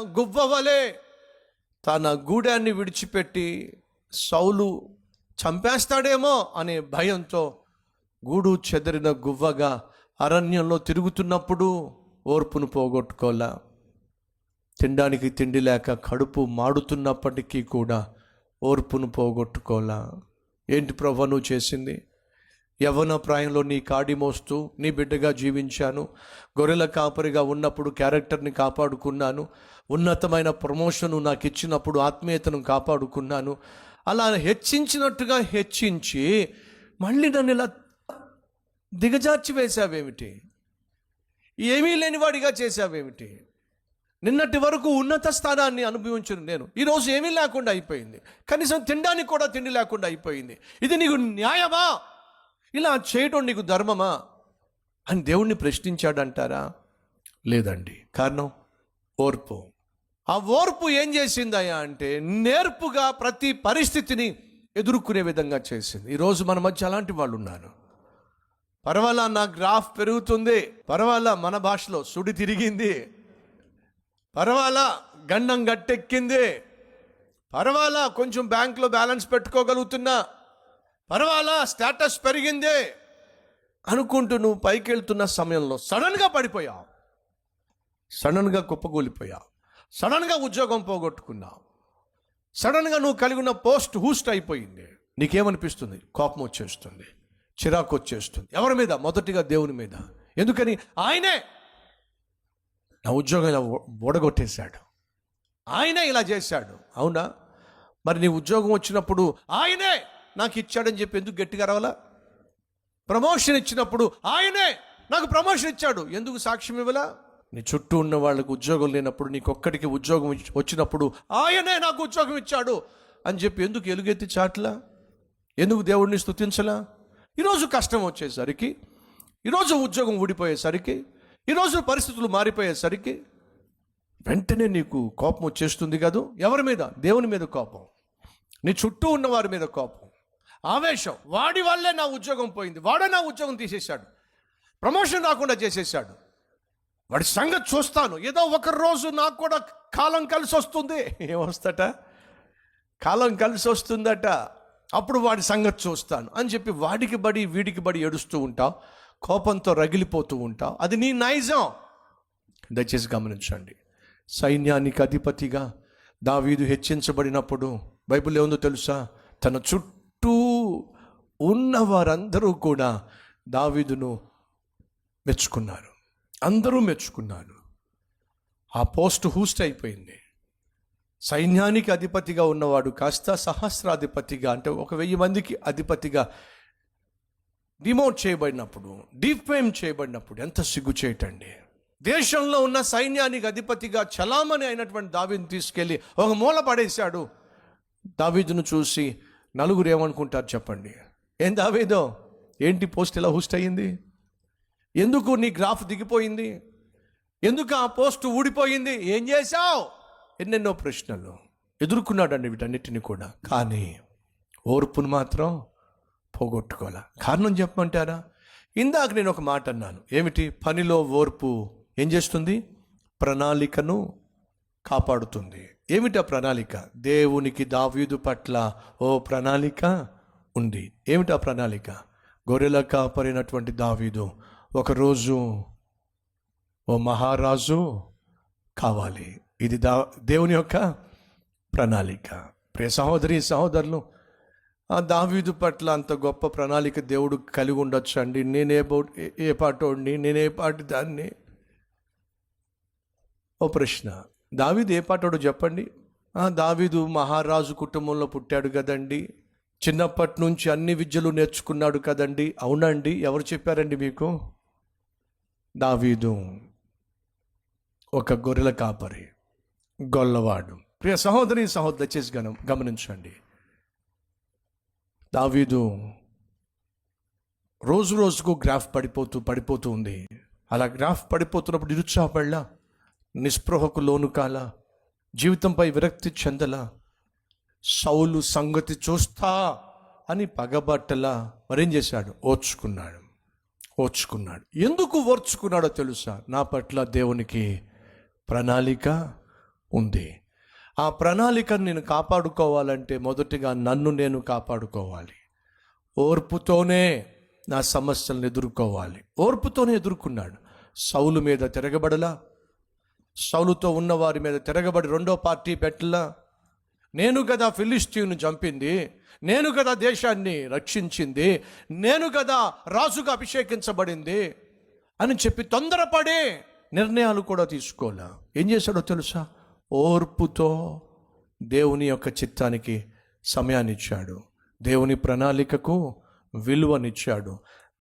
గువ్వ వలె తన గూడాన్ని విడిచిపెట్టి సౌలు చంపేస్తాడేమో అనే భయంతో గూడు చెదరిన గువ్వగా అరణ్యంలో తిరుగుతున్నప్పుడు ఓర్పును పోగొట్టుకోలా. తినడానికి తిండి లేక కడుపు మాడుతున్నప్పటికీ కూడా ఓర్పును పోగొట్టుకోలా. ఏంటి ప్రభను నువ్వు చేసింది? యవన ప్రాయంలో నీ కాడి మోస్తూ నీ బిడ్డగా జీవించాను. గొర్రెల కాపరిగా ఉన్నప్పుడు క్యారెక్టర్ని కాపాడుకున్నాను. ఉన్నతమైన ప్రమోషన్ నాకు ఇచ్చినప్పుడు ఆత్మీయతను కాపాడుకున్నాను. అలా హెచ్చించినట్టుగా హెచ్చించి మళ్ళీ నన్ను ఇలా దిగజార్చి వేశావేమిటి? ఏమీ లేనివాడిగా చేశావేమిటి? నిన్నటి వరకు ఉన్నత స్థానాన్ని అనుభవించిన నేను. ఈరోజు ఏమీ లేకుండా అయిపోయింది. కనీసం తినడానికి కూడా తిండి లేకుండా అయిపోయింది. ఇది నీకు న్యాయమా? ఇలా చేయడం నీకు ధర్మమా? అని దేవుణ్ణి ప్రశ్నించాడంటారా? లేదండి. కారణం? ఓర్పు. ఆ ఓర్పు ఏం చేసిందయ్యా అంటే నేర్పుగా ప్రతి పరిస్థితిని ఎదుర్కొనే విధంగా చేసింది. ఈరోజు మన మధ్య అలాంటి వాళ్ళు ఉన్నారు పర్వాలా నా గ్రాఫ్ పెరుగుతుంది. పర్వాలా మన భాషలో సుడి తిరిగింది. పర్వాలా గండం గట్టెక్కింది. పర్వాలా కొంచెం బ్యాంక్లో బ్యాలెన్స్ పెట్టుకోగలుగుతున్నా. పర్వాలా స్టేటస్ పెరిగిందే. అనుకుంటూ నువ్వు పైకి వెళ్తున్న సమయంలో సడన్గా పడిపోయావు. సడన్గా కుప్పకూలిపోయావు. సడన్గా ఉద్యోగం పోగొట్టుకున్నావు. సడన్గా నువ్వు కలిగి ఉన్న పోస్ట్ హూస్ట్ అయిపోయింది. నీకేమనిపిస్తుంది? కోపం వచ్చేస్తుంది. చిరాకు వచ్చేస్తుంది. ఎవరి మీద? మొదటిగా దేవుని మీద. ఎందుకని? ఆయనే నా ఉద్యోగం ఇలా ఓడగొట్టేశాడు. ఆయనే ఇలా చేశాడు. అవునా? మరి నీ ఉద్యోగం వచ్చినప్పుడు ఆయనే నాకు ఇచ్చాడని చెప్పి ఎందుకు గట్టిగా రావాలా? ప్రమోషన్ ఇచ్చినప్పుడు ఆయనే నాకు ప్రమోషన్ ఇచ్చాడు. ఎందుకు సాక్ష్యం ఇవ్వలా? నీ చుట్టూ ఉన్న వాళ్ళకి ఉద్యోగం లేనప్పుడు నీకొక్కడికి ఉద్యోగం వచ్చినప్పుడు ఆయనే నాకు ఉద్యోగం ఇచ్చాడు అని చెప్పి ఎందుకు ఎలుగెత్తి చాట్లా? ఎందుకు దేవుడిని స్తుతించలా? ఈరోజు కష్టం వచ్చేసరికి ఈరోజు ఉద్యోగం ఊడిపోయేసరికి ఈరోజు పరిస్థితులు మారిపోయేసరికి వెంటనే నీకు కోపం వచ్చేస్తుంది కాదు? ఎవరి మీద? దేవుని మీద కోపం. నీ చుట్టూ ఉన్న వారి మీద కోపం. ఆవేశం. వాడి వల్లే నా ఉద్యోగం పోయింది. వాడే నా ఉద్యోగం తీసేశాడు. ప్రమోషన్ రాకుండా చేసేసాడు వాడి సంగతి చూస్తాను. ఏదో ఒక రోజు నాకు కూడా కాలం కలిసి వస్తుంది. ఏమొస్తట? కాలం కలిసి వస్తుందట. అప్పుడు వాడి సంగతి చూస్తాను అని చెప్పి వాడికి బడి వీడికి బడి ఏడుస్తూ ఉంటావు కోపంతో రగిలిపోతూ ఉంటావు అది నీ నైజం. దయచేసి గమనించండి. సైన్యానికి అధిపతిగా దావీదు హెచ్చించబడినప్పుడు బైబిల్ ఏముందో తెలుసా? తన చుట్టూ ఉన్న వారందరూ కూడా దావీదును మెచ్చుకున్నారు. అందరూ మెచ్చుకున్నారు. ఆ పోస్ట్ హూస్ట్ అయిపోయింది. సైన్యానికి అధిపతిగా ఉన్నవాడు కాస్త సహస్రాధిపతిగా అంటే ఒక వెయ్యి మందికి అధిపతిగా డిమోట్ చేయబడినప్పుడు డిఫేమ్ చేయబడినప్పుడు ఎంత సిగ్గు చేయటండి. దేశంలో ఉన్న సైన్యానికి అధిపతిగా చలామణి అయినటువంటి దావీదును తీసుకెళ్ళి ఒక మూల పడేశాడు. దావీదును చూసి నలుగురు ఏమనుకుంటారు చెప్పండి? ఏం దావేదో? ఏంటి పోస్ట్ ఇలా హుస్ట్ అయ్యింది? ఎందుకు నీ గ్రాఫ్ దిగిపోయింది? ఎందుకు ఆ పోస్ట్ ఊడిపోయింది? ఏం చేశావు? ఎన్నెన్నో ప్రశ్నలు. ఎదుర్కొన్నాడండి వీటన్నిటిని కూడా. కానీ ఓర్పును మాత్రం పోగొట్టుకోవాలా. కారణం చెప్పమంటారా? ఇందాక నేను ఒక మాట అన్నాను. ఏమిటి? పనిలో ఓర్పు ఏం చేస్తుంది? ప్రణాళికను కాపాడుతుంది. ఏమిటి ఆ ప్రణాళిక? దేవునికి దావీదు పట్ల ఓ ప్రణాళిక? ఉంది. ఏమిటి ఆ ప్రణాళిక? గొర్రెల కాపరినటువంటి దావీదు ఒకరోజు ఓ మహారాజు కావాలి. ఇది దా దేవుని యొక్క ప్రణాళిక. ప్రియ సహోదరి సహోదరులు ఆ దావీదు పట్ల అంత గొప్ప ప్రణాళిక దేవుడు కలిగి ఉండొచ్చు అండి నేనే ఏ- పాటోడిని నేనే పాటి దాన్ని? ఓ ప్రశ్న. దావీదు ఏ పాటోడు చెప్పండి? దావీదు మహారాజు కుటుంబంలో పుట్టాడు కదండి. చిన్నప్పటి నుంచి అన్ని విద్యలు నేర్చుకున్నాడు కదండి. అవునండి. ఎవరు చెప్పారండి మీకు? దావీదు. ఒక గొర్రెల కాపరి. గొల్లవాడు. ప్రియ సహోదరి సహోదరు దయచేసి గనం గమనించండి. దావీదు రోజు రోజుకు గ్రాఫ్ పడిపోతూ పడిపోతూ ఉంది. అలా గ్రాఫ్ పడిపోతున్నప్పుడు నిరుత్సాహపడలా? నిస్పృహకు లోను కాల? జీవితంపై విరక్తి చెందలా? సౌలు సంగతి చూస్తా అని పగబట్టలా మరేం చేశాడు ఓర్చుకున్నాడు. ఓర్చుకున్నాడు. ఎందుకు ఓర్చుకున్నాడో తెలుసా? నా పట్ల దేవునికి ప్రణాళిక ఉంది. ఆ ప్రణాళికను నేను కాపాడుకోవాలంటే మొదటిగా నన్ను నేను కాపాడుకోవాలి. ఓర్పుతోనే నా సమస్యలను ఎదుర్కోవాలి. ఓర్పుతోనే ఎదుర్కొన్నాడు. సౌలు మీద తిరగబడలా? సౌలుతో ఉన్న వారి మీద తిరగబడి రెండో పార్టీ పెట్టలా? నేను కదా ఫిలిస్తీన్ను చంపింది నేను కదా దేశాన్ని రక్షించింది నేను కదా రాజుగా అభిషేకించబడింది అని చెప్పి తొందరపడి నిర్ణయాలు కూడా తీసుకోలే. ఏం చేశాడో తెలుసా? ఓర్పుతో దేవుని యొక్క చిత్తానికి సమయాన్నిచ్చాడు. దేవుని ప్రణాళికకు విలువనిచ్చాడు.